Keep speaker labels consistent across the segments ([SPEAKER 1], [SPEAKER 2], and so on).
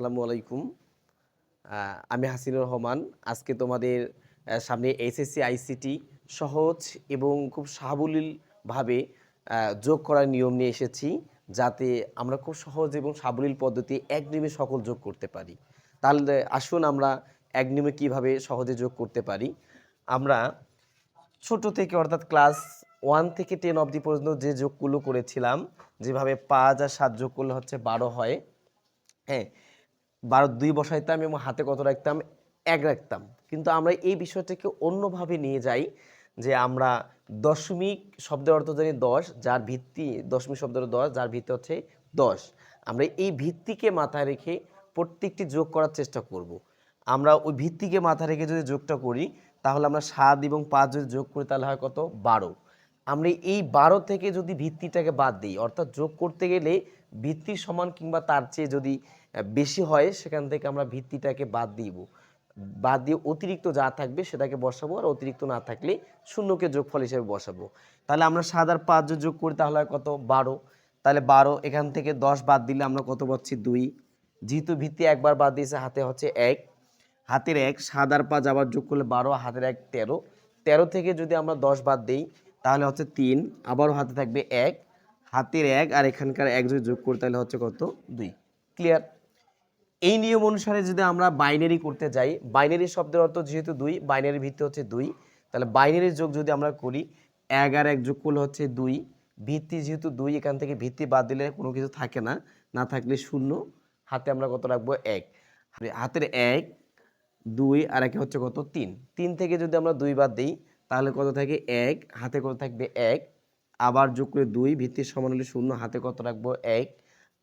[SPEAKER 1] আসসালামু আলাইকুম। আমি হাসিনুর রহমান। আজকে তোমাদের সামনে এসএসসি, আইসিটি সহজ এবং খুব সাবলীলভাবে যোগ করার নিয়ম নিয়ে এসেছি যাতে আমরা খুব সহজ এবং সাবলীল পদ্ধতি এক নিয়মে সকল যোগ করতে পারি। তাহলে আসুন আমরা এক নিয়মে কীভাবে সহজে যোগ করতে পারি। আমরা ছোট থেকে অর্থাৎ ক্লাস ওয়ান থেকে টেন অবধি পর্যন্ত যে যোগগুলো করেছিলাম, যেভাবে পাঁচ আর সাত যোগ করলে হচ্ছে বারো হয় হ্যাঁ বারো দুই বসাইতাম এবং হাতে কত রাখতাম? এক রাখতাম। কিন্তু আমরা এই বিষয়টাকে অন্যভাবে নিয়ে যাই যে আমরা দশমিক শব্দের অর্থ জানি দশ, যার ভিত্তি দশমিক শব্দের দশ, যার ভিত্তি হচ্ছে দশ। আমরা এই ভিত্তিকে মাথায় রেখে প্রত্যেকটি যোগ করার চেষ্টা করব। আমরা ওই ভিত্তিকে মাথায় রেখে যদি যোগটা করি, তাহলে আমরা সাত এবং পাঁচ যদি যোগ করি, তাহলে হয় কত? বারো। আমরা এই বারো থেকে যদি ভিত্তিটাকে বাদ দিই, অর্থাৎ যোগ করতে গেলে ভিত্তির সমান কিংবা তার চেয়ে যদি বেশি হয়, সেখান থেকে আমরা ভিত্তিটাকে বাদ দিব। বাদ দিয়ে অতিরিক্ত যা থাকবে সেটাকে বসাবো আর অতিরিক্ত না থাকলে শূন্যকে যোগফল হিসেবে বসাবো। তাহলে আমরা সাত আর পাঁচ যোগ করি তাহলে কত? বারো। তাহলে বারো, এখান থেকে দশ বাদ দিলে আমরা কত পাচ্ছি? দুই। যেহেতু ভিত্তি একবার বাদ দিয়েছে, হাতে হচ্ছে এক। হাতের এক, সাত আর পাঁচ আবার যোগ করলে বারো, হাতের এক তেরো। তেরো থেকে যদি আমরা দশ বাদ দিই, তাহলে হচ্ছে তিন। আবারও হাতে থাকবে এক। হাতের এক আর এখানকার এক যদি যোগ করি তাহলে হচ্ছে কত? দুই। ক্লিয়ার এই নিয়ম অনুসারে যদি আমরা বাইনারি করতে যাই, বাইনারি শব্দের অর্থ যেহেতু দুই, বাইনারি ভিত্তি হচ্ছে দুই, তাহলে বাইনারি যোগ যদি আমরা করি, এক আর এক যোগ করলে হচ্ছে দুই, ভিত্তি যেহেতু দুই, এখান থেকে ভিত্তি বাদ দিলে কোনো কিছু থাকে না না থাকলে শূন্য, হাতে আমরা কত রাখব? এক। হাতের এক, দুই আর একে হচ্ছে কত? তিন। তিন থেকে যদি আমরা দুই বাদ দিই, তাহলে কত থাকে? এক। হাতে কত থাকবে? এক। আবার যোগ করে দুই ভিত্তির সমান হলে শূন্য, হাতে কত রাখব? এক।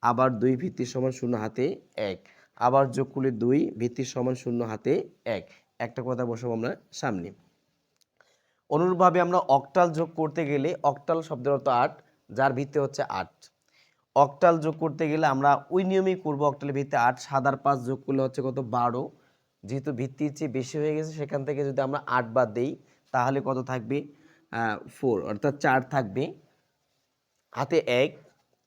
[SPEAKER 1] আবার দুই ভিত্তির সমান শূন্য, হাতে এক। আবার যোগ করলে দুই ভিত্তির সমান শূন্য হাতে এক। একটা কথা বসাবো আমরা সামনে। অনুরূপভাবে আমরা অক্টাল যোগ করতে গেলে অক্টাল শব্দের অর্থ আট, যার ভিত্তি হচ্ছে আট। অক্টাল যোগ করতে গেলে আমরা ওই নিয়মেই করব অক্টালের ভিত্তি আট, সাদার পাঁচ যোগ করলে হচ্ছে কত বারো। যেহেতু ভিত্তির চেয়ে বেশি হয়ে গেছে, সেখান থেকে যদি আমরা আট বাদ দেই, তাহলে কত থাকবে? ফোর অর্থাৎ চার থাকবে। হাতে এক,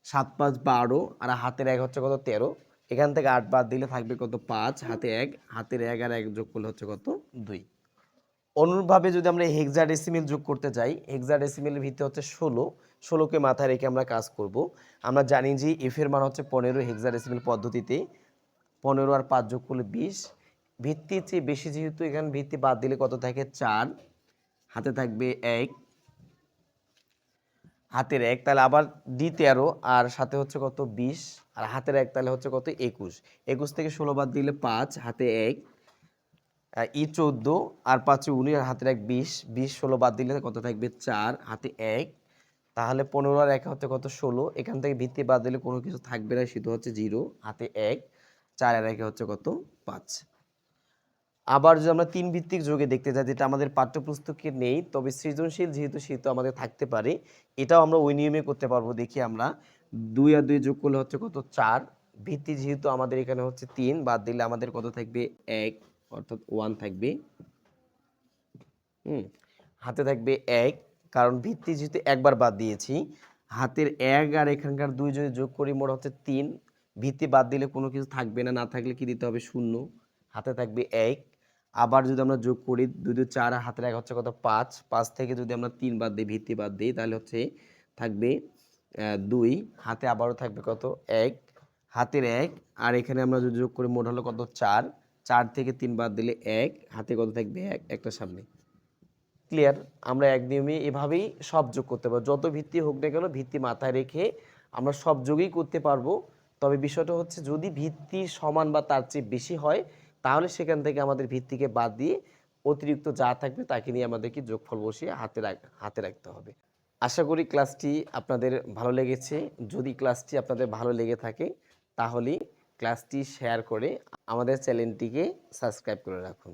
[SPEAKER 1] সাত পাঁচ বারো, আর হাতের এক হচ্ছে কত তেরো। এখান থেকে আট বাদ দিলে থাকবে কত? পাঁচ, হাতে এক, হাতের এক আর এক যোগ করলে হচ্ছে কত? দুই। অনুরূপভাবে যদি আমরা হেক্সা ডেসিমেল যোগ করতে যাই হেক্সা ডেসিমেলের ভিত্তি হচ্ছে ষোলো। ষোলোকে মাথায় রেখে আমরা কাজ করব। আমরা জানি যে এফের মান হচ্ছে পনেরো হেক্সা ডেসিমেল পদ্ধতিতে। পনেরো আর পাঁচ যোগ করলে বিশ। ভিত্তির চেয়ে বেশি যেহেতু এখানে ভিত্তি বাদ দিলে কত থাকে? চার। হাতে থাকবে এক। হাতের এক তাহলে আবার ডি তেরো আর সাথে হচ্ছে কত? বিশ। আর হাতের এক তাহলে হচ্ছে কত? একুশ। একুশ থেকে ষোলো বাদ দিলে পাঁচ, হাতে এক ই চোদ্দ, আর পাঁচে উনিশ, আর হাতের এক বিশ। বিশ, ষোলো বাদ দিলে কত থাকবে? চার, হাতে এক। তাহলে পনেরো আর এক হচ্ছে কত? ষোলো। এখান থেকে ভিত্তি বাদ দিলে কোনো কিছু থাকবে না শুধু হচ্ছে জিরো, হাতে এক। চার আর একে হচ্ছে কত? পাঁচ। আবার যদি আমরা তিন ভিত্তিক যোগে দেখতে যাই যেটা আমাদের পাঠ্যপুস্তকে নেই, তবে সৃজনশীল যেহেতু সেহেতু আমাদের থাকতে পারে, এটাও আমরা ওই নিয়মে করতে পারব। দেখি আমরা, দুই আর দুই যোগ করলে হচ্ছে কত? চার। ভিত্তি যেহেতু আমাদের এখানে হচ্ছে তিন, বাদ দিলে আমাদের কত থাকবে? এক, অর্থাৎ ওয়ান থাকবে। হুম, হাতে থাকবে এক, কারণ ভিত্তি যেহেতু একবার বাদ দিয়েছি, হাতের এক আর এখানকার দুই যদি যোগ করি মোট হচ্ছে তিন। ভিত্তি বাদ দিলে কোনো কিছু থাকবে না না থাকলে কি দিতে হবে? শূন্য। হাতে থাকবে এক আবার যদি আমরা যোগ করি দুই দুই চার হাতের এক হচ্ছে কত? পাঁচ। পাঁচ থেকে যদি আমরা তিন বাদ দিই, ভিত্তি বাদ দিই, তাহলে হচ্ছে থাকবে দুই। হাতে আবারও থাকবে কত? এক। হাতের এক। আর এখানে আমরা যদি যোগ করি, মোট হলো কত? চার। চার থেকে তিন বাদ দিলে এক। হাতে কত থাকবে? এক। একটা সামনে। ক্লিয়ার? আমরা এক নিয়মে এভাবেই সব যোগ করতে পারব। যত ভিত্তি হোক না কেন, ভিত্তি মাথায় রেখে আমরা সব যোগই করতে পারব। তবে বিষয়টা হচ্ছে, যদি ভিত্তি সমান বা তার চেয়ে বেশি হয় তাহলে সেখান থেকে আমাদের ভিত্তিকে বাদ দিয়ে অতিরিক্ত যা থাকবে তাকে নিয়ে আমাদেরকে যোগফল বসিয়ে হাতে হাতে রাখতে হবে। আশা করি ক্লাসটি আপনাদের ভালো লেগেছে। যদি ক্লাসটি আপনাদের ভালো লেগে থাকে, তাহলে ক্লাসটি শেয়ার করে আমাদের চ্যানেলটিকে সাবস্ক্রাইব করে রাখুন।